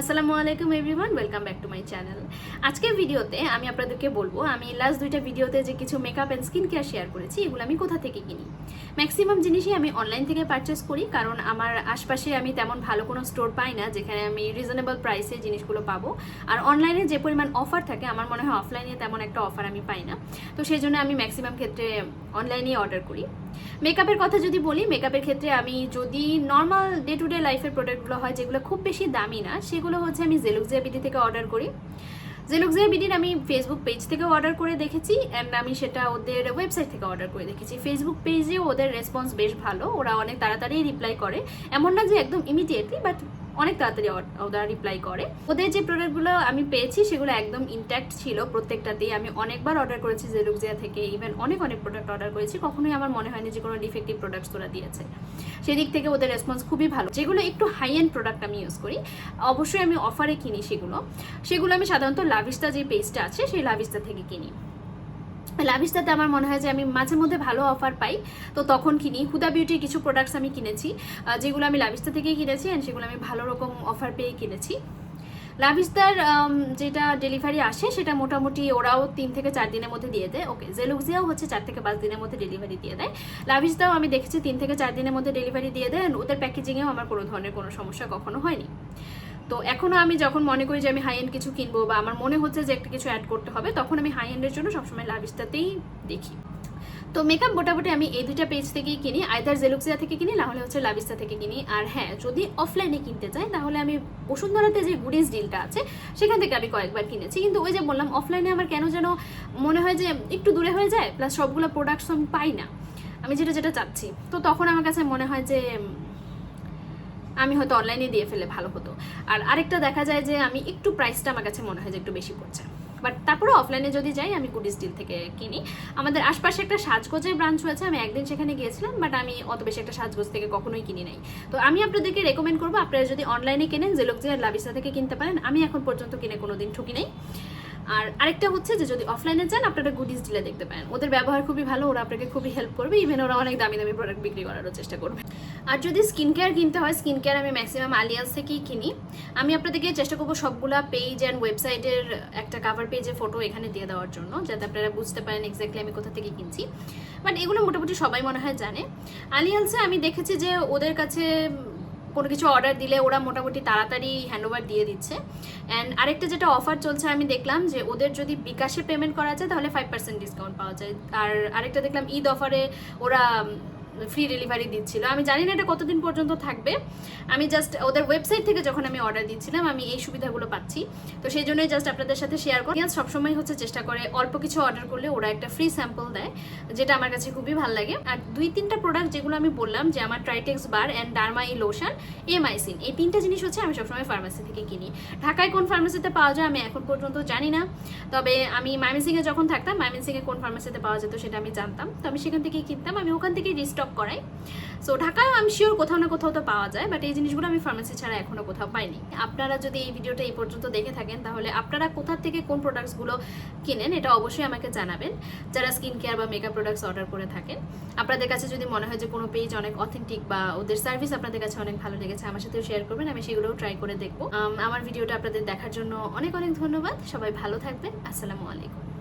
আসসালামু আলাইকুম everyone, welcome back to my channel. আজকের ভিডিওতে আমি আপনাদেরকে বলব, আমি লাস্ট দুইটা ভিডিওতে যে কিছু makeup and skin care share করেছি, এগুলো আমি কোথা থেকে কিনি? ম্যাক্সিমাম জিনিসই আমি অনলাইন থেকে পারচেস করি, কারণ আমার আশপাশে আমি তেমন ভালো কোনো স্টোর পাই না, যেখানে আমি রিজনেবল প্রাইসে জিনিসগুলো পাবো। আর অনলাইনে যে পরিমাণ অফার থাকে, আমার মনে হয় অফলাইনে তেমন একটা অফার আমি পাই না। তো সেই জন্য আমি ম্যাক্সিমাম ক্ষেত্রে অনলাইনেই অর্ডার করি। মেকআপের কথা যদি বলি মেকআপের ক্ষেত্রে আমি যদি নর্মাল ডে টু ডে লাইফের প্রোডাক্টগুলো হয়, যেগুলো খুব বেশি দামি না, সেগুলো হচ্ছে আমি জেলুকজিয়া বিডি থেকে অর্ডার করি। জেলুকজিয়া বিডির আমি ফেসবুক পেজ থেকে অর্ডার করে দেখেছি অ্যান্ড আমি সেটা ওদের ওয়েবসাইট থেকে অর্ডার করে দেখেছি। ফেসবুক পেজেও ওদের রেসপন্স বেশ ভালো, ওরা অনেক তাড়াতাড়ি রিপ্লাই করে। এমন না যে একদম ইমিডিয়েটলি বাট অনেক তাড়াতাড়ি ওরা রিপ্লাই করে। ওদের যে প্রোডাক্টগুলো আমি পেয়েছি, সেগুলো একদম ইনট্যাক্ট ছিল প্রত্যেকটাতেই। আমি অনেকবার অর্ডার করেছি জেলুকজিয়া থেকে ইভেন অনেক অনেক প্রোডাক্ট অর্ডার করেছি। কখনোই আমার মনে হয়নি যে কোনো ডিফেক্টিভ প্রোডাক্টস ওরা দিয়েছে। সেদিক থেকে ওদের রেসপন্স খুবই ভালো। যেগুলো একটু হাই এন্ড প্রোডাক্ট আমি ইউজ করি, অবশ্যই আমি অফারে কিনি সেগুলো। সেগুলো আমি সাধারণত লাভিস্তা যে পেজটা আছে, সেই লাভিস্তা থেকে কিনি। লাভিস্তাতে আমার মনে হয় যে আমি মাঝে মধ্যে ভালো অফার পাই। তো তখন কিনি। হুদা বিউটির কিছু প্রোডাক্টস আমি কিনেছি। যেগুলো আমি লাভিস্তা থেকেই কিনেছি অ্যান্ড সেগুলো আমি ভালো রকম অফার পেয়ে কিনেছি। লাভিস্তার যেটা ডেলিভারি আসে সেটা মোটামুটি ওরাও তিন থেকে চার দিনের মধ্যে দিয়ে দেয়। ওকে জেলুক্সিয়াও হচ্ছে চার থেকে পাঁচ দিনের মধ্যে ডেলিভারি দিয়ে দেয়। লাভিস্তাও আমি দেখেছি তিন থেকে চার দিনের মধ্যে ডেলিভারি দিয়ে দেয় ওদের প্যাকেজিংয়েও আমার কোনো ধরনের কোনো সমস্যা কখনো হয়নি। তো এখনও আমি যখন মনে করি যে আমি হাই এন্ড কিছু কিনবো বা আমার মনে হচ্ছে যে একটা কিছু অ্যাড করতে হবে, তখন আমি হাই এন্ডের জন্য সবসময় লাভিস্তাতেই দেখি। তো মেকআপ মোটামুটি আমি এই দুইটা পেজ থেকেই কিনি আইদার জেলুক্সিয়া থেকে কিনি না হলে হচ্ছে লাভিস্তা থেকে কিনি। আর হ্যাঁ যদি অফলাইনে কিনতে চাই, তাহলে আমি বসুন্ধরাতে যে গুডিস ডিলটা আছে, সেখান থেকে আমি কয়েকবার কিনেছি। কিন্তু ওই যে বললাম অফলাইনে আমার কেন যেন মনে হয় যে একটু দূরে হয়ে যায় প্লাস সবগুলো প্রোডাক্টস আমি পাই না। আমি যেটা যেটা চাচ্ছি। তো তখন আমার কাছে মনে হয় যে আমি হয়তো অনলাইনে দিয়ে ফেলে ভালো হতো। আর আরেকটা দেখা যায় যে আমি একটু প্রাইসটা আমার কাছে মনে হয় যে একটু বেশি পড়ছে। বাট তারপরে অফলাইনে যদি যাই, আমি গুডিস ডিল থেকে কিনি। আমাদের আশপাশে একটা সাজগোজের ব্রাঞ্চ হয়েছে আমি একদিন সেখানে গিয়েছিলাম বাট আমি অত বেশি একটা সাজগোজ থেকে কখনোই কিনি নাই। তো আমি আপনাদেরকে রেকমেন্ড করব, আপনারা যদি অনলাইনে কেনেন জেলকজিয়ার লাভিসা থেকে কিনতে পারেন, আমি এখন পর্যন্ত কিনে কোনো দিন ঠকি নাই আর আরেকটা হচ্ছে যে যদি অফলাইনে যান, আপনারা গুডিস ডিলে দেখতে পারেন। ওদের ব্যবহার খুবই ভালো, ওরা আপনাকে খুবই হেল্প করবে ইভেন ওরা অনেক দামি দামি প্রোডাক্ট বিক্রি করারও চেষ্টা করবে। আর যদি স্কিন কেয়ার কিনতে হয় স্কিন কেয়ার আমি ম্যাক্সিমাম আলিয়ান্স থেকেই কিনি। আমি আপনাদেরকে চেষ্টা করব সবগুলা পেজ অ্যান্ড ওয়েবসাইটের একটা কাভার পেজে ফটো এখানে দিয়ে দেওয়ার জন্য, যাতে আপনারা বুঝতে পারেন এক্স্যাক্টলি আমি কোথা থেকে কিনছি। বাট এগুলো মোটামুটি সবাই মনে হয় জানে। আলিয়ান্সে আমি দেখেছি যে ওদের কাছে কোনো কিছু অর্ডার দিলে ওরা মোটামুটি তাড়াতাড়ি হ্যান্ডওভার দিয়ে দিচ্ছে। অ্যান্ড আরেকটা যেটা অফার চলছে, আমি দেখলাম যে ওদের যদি বিকাশে পেমেন্ট করা যায়, তাহলে ফাইভ পার্সেন্ট ডিসকাউন্ট পাওয়া যায়। আর আরেকটা দেখলাম ঈদ অফারে ওরা ফ্রি ডেলিভারি দিচ্ছিল। আমি জানি না এটা কতদিন পর্যন্ত থাকবে। আমি জাস্ট ওদের ওয়েবসাইট থেকে যখন আমি অর্ডার দিচ্ছিলাম, আমি এই সুবিধাগুলো পাচ্ছি। তো সেই জন্যই জাস্ট আপনাদের সাথে শেয়ার করি। সবসময় হচ্ছে চেষ্টা করে অল্প কিছু অর্ডার করলে ওরা একটা ফ্রি স্যাম্পল দেয়, যেটা আমার কাছে খুবই ভালো লাগে। আর দুই তিনটা প্রোডাক্ট যেগুলো আমি বললাম, যে আমার Tritex bar and Derma E lotion এমআইসিন এই তিনটা জিনিস হচ্ছে আমি সবসময় ফার্মাসি থেকে কিনি। ঢাকায় কোন ফার্মাসিতে পাওয়া যায় আমি এখন পর্যন্ত জানি না। তবে আমি ময়মনসিংহে যখন থাকতাম ময়মনসিংহে কোন ফার্মাসিতে পাওয়া যেত সেটা আমি জানতাম। তো আমি সেখান থেকেই কিনতাম। আমি ওখান থেকেই রিস্টক করাই। সো ঢাকায় আমি শিওর কোথাও না কোথাও তো পাওয়া যায় বাট এই জিনিসগুলো আমি ফার্মেসি ছাড়া এখনও কোথাও পাইনি। আপনারা যদি এই ভিডিওটা এই পর্যন্ত দেখে থাকেন, তাহলে আপনারা কোথা থেকে কোন প্রোডাক্টসগুলো কিনেন, এটা অবশ্যই আমাকে জানাবেন। যারা স্কিন কেয়ার বা মেকআপ প্রোডাক্টস অর্ডার করে থাকেন, আপনাদের কাছে যদি মনে হয় যে কোনো পেজ অনেক অথেন্টিক বা ওদের সার্ভিস আপনাদের কাছে অনেক ভালো লেগেছে, আমার সাথেও শেয়ার করবেন, আমি সেগুলোও ট্রাই করে দেখব। আমার ভিডিওটা আপনাদের দেখার জন্য অনেক অনেক ধন্যবাদ। সবাই ভালো থাকবেন। আসসালামু আলাইকুম।